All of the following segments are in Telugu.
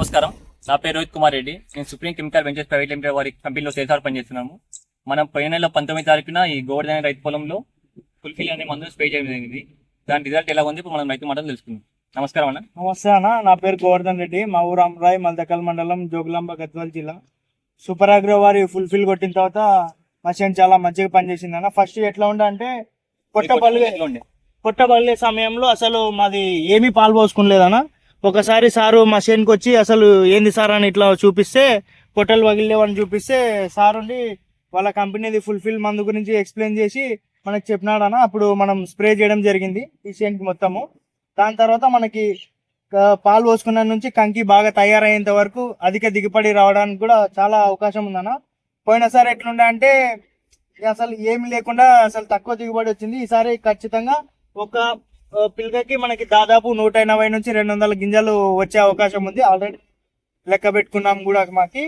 నమస్కారం. నా పేరు రోహిత్ కుమార్ రెడ్డి. నేను supreme chemical ventures private limited వారి కంపెనీలో సేల్స్ ఆర్ పనిచేస్తున్నాము. మనం పోయిన నెల పంతొమ్మిది తారీఖున ఈ గోవర్ధన రైతు పొలంలో ఫుల్ఫిల్ అనే మందులు స్ప్రే చేయడం జరిగింది. దాని రిజల్ట్ ఎలా ఉంది? ఇప్పుడు మనం రైతు మాటలు తెలుసుకుందాం. నమస్కారం అన్న. నమస్తే అన్న. నా పేరు గోవర్ధన్ రెడ్డి. మా ఊరు అమరాయి మల్దకల్ మండలం జోగులాంబ గద్వాల్ జిల్లా. సూపర్ అగ్రో వారి ఫుల్ఫిల్ కొట్టిన తర్వాత మషిన్ చాలా మంచిగా పనిచేసింది అన్న. ఫస్ట్ ఎట్లా ఉండే అంటే పొట్ట పొట్ట పళ్ళే సమయంలో అసలు మాది ఏమీ పాలు పోసుకునలేదన్న ఒకసారి సారు మా చేనుకి వచ్చి అసలు ఏంది సార్ అని ఇట్లా చూపిస్తే పొట్టలు పగిలేవని చూపిస్తే సార్ ఉండి వాళ్ళ కంపెనీది ఫుల్ఫిల్ మందు గురించి ఎక్స్ప్లెయిన్ చేసి మనకి చెప్పినాడన్న అప్పుడు మనం స్ప్రే చేయడం జరిగింది ఈ చేనుకి మొత్తము. దాని తర్వాత మనకి పాలు పోసుకున్న నుంచి కంకి బాగా తయారయ్యేంత వరకు అధిక దిగుబడి రావడానికి కూడా చాలా అవకాశం ఉందన్న. పోయినసారి ఎట్లుండే అంటే అసలు ఏమి లేకుండా అసలు తక్కువ దిగుబడి వచ్చింది. ఈసారి ఖచ్చితంగా ఒక పిల్లకి మనకి దాదాపు నూట ఎనభై నుంచి రెండు వందల గింజలు వచ్చే అవకాశం ఉంది. ఆల్రెడీ లెక్క పెట్టుకున్నాం కూడా మాకి.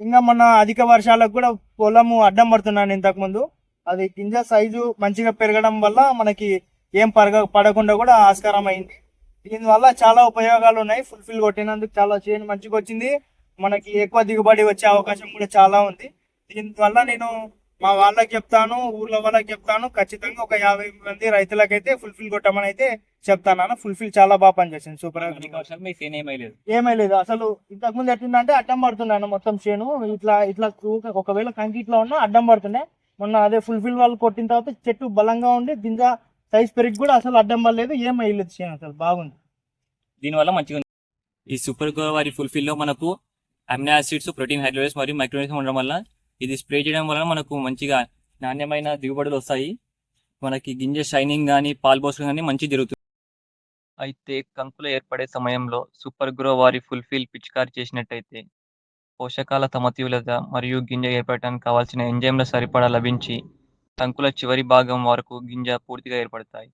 ఇంకా మన అధిక వర్షాలకు కూడా పొలము అడ్డం పడుతున్నాను ఇంతకుముందు అది గింజ సైజు మంచిగా పెరగడం వల్ల మనకి ఏం పరగ పడకుండా కూడా ఆస్కారం అయింది. దీనివల్ల చాలా ఉపయోగాలు ఉన్నాయి. ఫుల్ఫిల్ కొట్టినందుకు చాలా చేను మంచిగా వచ్చింది. మనకి ఎక్కువ దిగుబడి వచ్చే అవకాశం కూడా చాలా ఉంది. దీనివల్ల నేను మా వాళ్ళకి చెప్తాను ఊర్లో వాళ్ళకి చెప్తాను. ఖచ్చితంగా ఒక యాభై మంది రైతులకైతే ఫుల్ఫిల్ కొట్టమని అయితే చెప్తాను ఫుల్ఫిల్ చాలా బాగా పనిచేసింది. సూపర్ ఏమీ లేదు. అసలు ఇంతకు ముందు ఎట్లుందంటే అడ్డం పడుతున్నాను మొత్తం చేను. ఇట్లా ఇట్లా ఒకవేళ కంకి ఇట్లా ఉన్నా అడ్డం పడుతుండే. మొన్న అదే ఫుల్ఫిల్ వాళ్ళు కొట్టిన తర్వాత చెట్టు బలంగా ఉండి గింజ సైజ్ పెరిగి కూడా అసలు అడ్డం పడలేదు. ఏం అయ్యలేదు చేను అసలు. బాగుంది. దీనివల్ల మంచిగా ఉంది. ఈ సూపర్ గ్రో వారి ఫుల్ఫిల్లో మనకు అమినో యాసిడ్స్ ప్రోటీన్ హైడ్రోజన్స్ మరియు మైక్రోనిజం ఉండడం వల్ల ఇది స్ప్రే చేయడం వలన మనకు మంచిగా నాణ్యమైన దిగుబడులు వస్తాయి. మనకి గింజ షైనింగ్ కానీ పాలు పోసుకోవడం కానీ మంచి జరుగుతుంది. అయితే కంకులు ఏర్పడే సమయంలో సూపర్ గ్రో వారి ఫుల్ఫిల్ పిచికారి చేసినట్టయితే పోషకాల సమతుల్యత మరియు గింజ ఏర్పడటానికి కావాల్సిన ఎంజైమ్ల సరిపడా లభించి కంకుల చివరి భాగం వరకు గింజ పూర్తిగా ఏర్పడతాయి.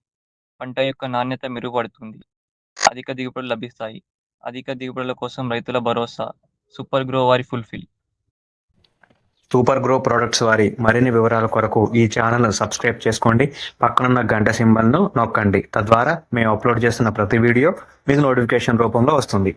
పంట యొక్క నాణ్యత మెరుగుపడుతుంది. అధిక దిగుబడులు లభిస్తాయి. అధిక దిగుబడుల కోసం రైతుల భరోసా. సూపర్ గ్రో వారి ఫుల్ఫిల్ సూపర్ గ్రో ప్రొడక్ట్స్ వారి మరిన్ని వివరాల కొరకు ఈ ఛానల్ సబ్స్క్రైబ్ చేసుకోండి. పక్కనున్న గంట సింబల్ను నొక్కండి. తద్వారా మేము అప్లోడ్ చేస్తున్న ప్రతి వీడియో మీకు నోటిఫికేషన్ రూపంలో వస్తుంది.